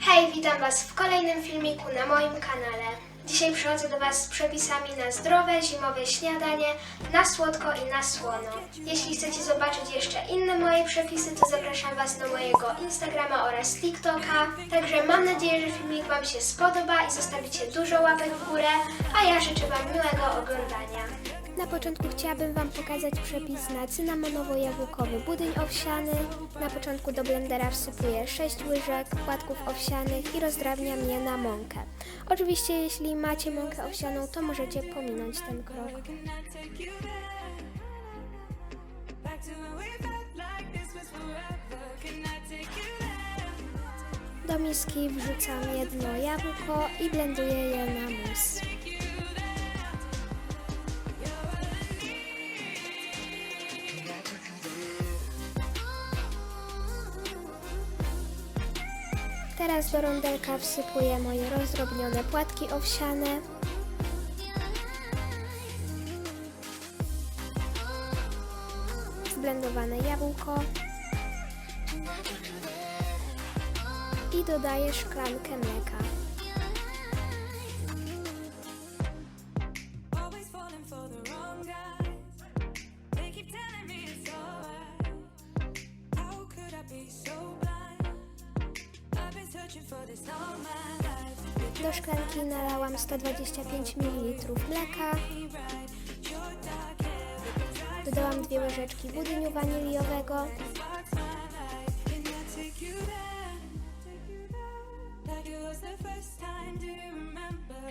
Hej, witam Was w kolejnym filmiku na moim kanale. Dzisiaj przychodzę do Was z przepisami na zdrowe, zimowe śniadanie, na słodko i na słono. Jeśli chcecie zobaczyć jeszcze inne moje przepisy, to zapraszam Was na mojego Instagrama oraz TikToka. Także mam nadzieję, że filmik Wam się spodoba i zostawicie dużo łapek w górę, a ja życzę Wam miłego oglądania. Na początku chciałabym Wam pokazać przepis na cynamonowo-jabłkowy budyń owsiany. Na początku do blendera wsypuję 6 łyżek płatków owsianych i rozdrabniam je na mąkę. Oczywiście jeśli macie mąkę owsianą, to możecie pominąć ten krok. Do miski wrzucam jedno jabłko i blenduję je na mus. Teraz do rondelka wsypuję moje rozdrobnione płatki owsiane. Zblendowane jabłko. I dodaję szklankę mleka. Do szklanki nalałam 125 ml mleka. Dodałam dwie łyżeczki budyniu waniliowego.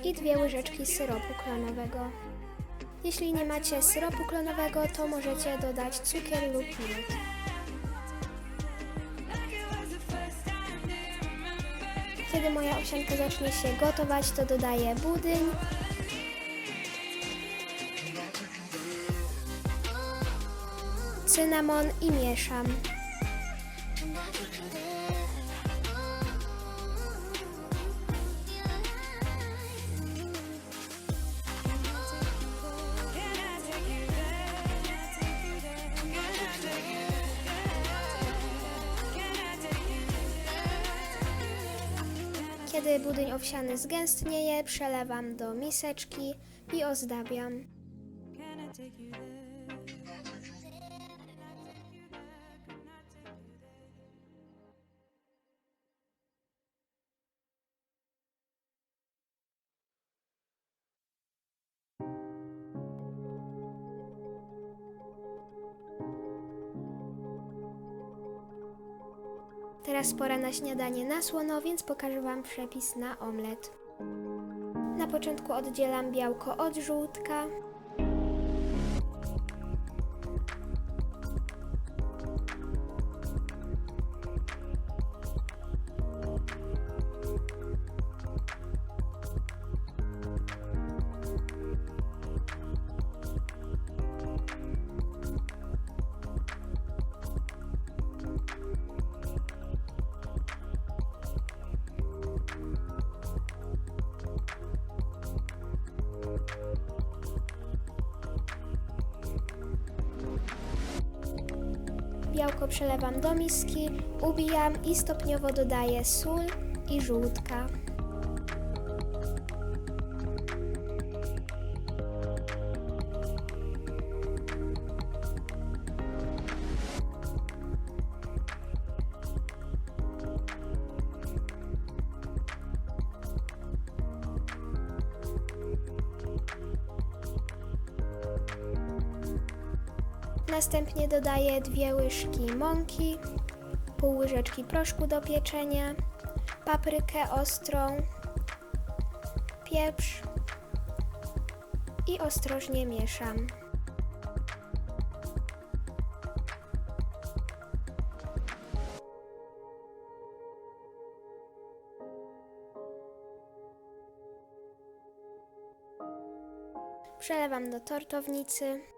i dwie łyżeczki syropu klonowego. Jeśli nie macie syropu klonowego, to możecie dodać cukier lub miód. Kiedy moja owsianka zacznie się gotować, to dodaję budyń. Cynamon i mieszam. Kiedy budyń owsiany zgęstnieje, przelewam do miseczki i ozdabiam. Teraz pora na śniadanie na słono, więc pokażę Wam przepis na omlet. Na początku oddzielam białko od żółtka. Białko przelewam do miski, ubijam i stopniowo dodaję sól i żółtka. Następnie dodaję dwie łyżki mąki, pół łyżeczki proszku do pieczenia, paprykę ostrą, pieprz i ostrożnie mieszam. Przelewam do tortownicy.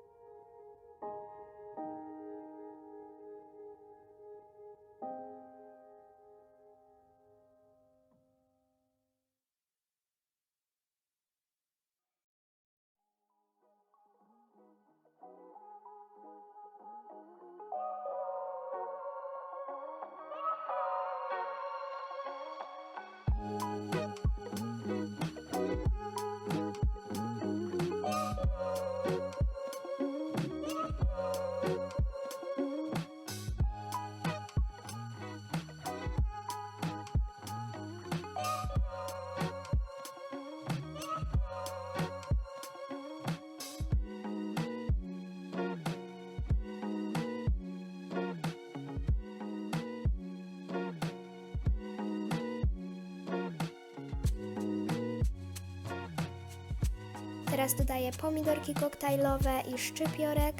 Teraz dodaję pomidorki koktajlowe i szczypiorek.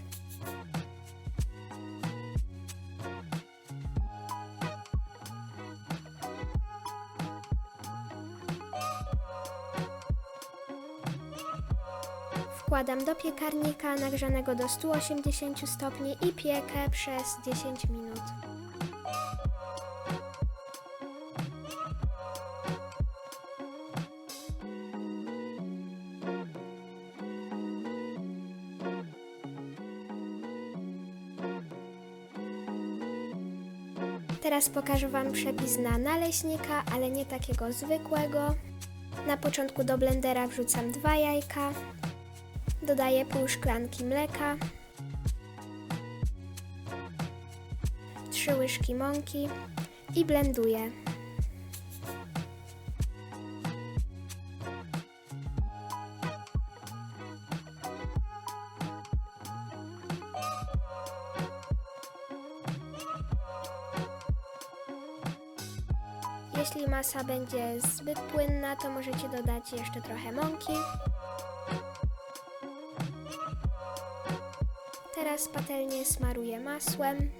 Wkładam do piekarnika nagrzanego do 180 stopni i piekę przez 10 minut. Teraz pokażę Wam przepis na naleśnika, ale nie takiego zwykłego. Na początku do blendera wrzucam dwa jajka, dodaję pół szklanki mleka, trzy łyżki mąki i blenduję. Jeśli masa będzie zbyt płynna, to możecie dodać jeszcze trochę mąki. Teraz patelnię smaruję masłem.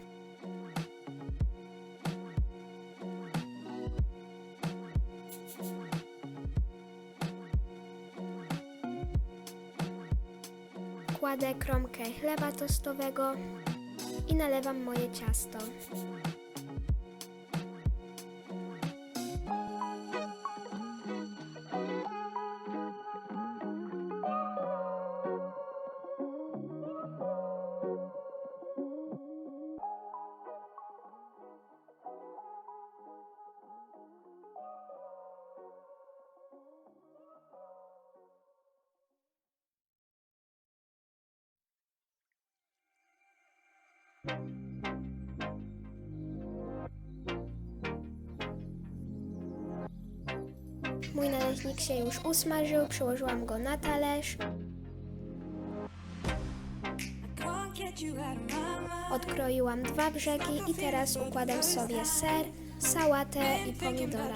Kładę kromkę chleba tostowego i nalewam moje ciasto. Mój naleśnik się już usmażył, przyłożyłam go na talerz. Odkroiłam dwa brzegi i teraz układam sobie ser, sałatę i pomidora.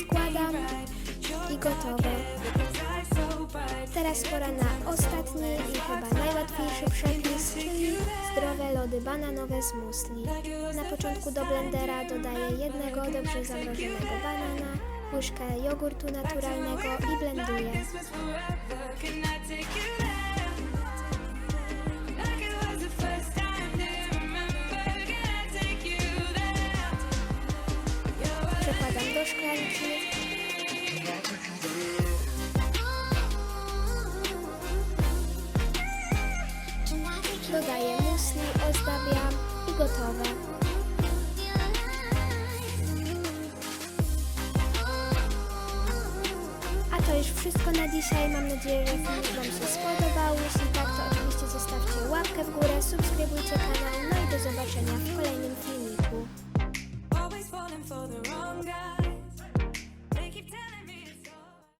Składam gotowe. Teraz pora na ostatni i chyba najłatwiejszy przepis, czyli zdrowe lody bananowe z musli. Na początku do blendera dodaję jednego dobrze zamrożonego banana, łyżkę jogurtu naturalnego i blenduję. This was forever. gotowe. A to już wszystko na dzisiaj. Mam nadzieję, że film Wam się spodobał. Jeśli tak, to oczywiście zostawcie łapkę w górę, subskrybujcie kanał. No i do zobaczenia w kolejnym filmie.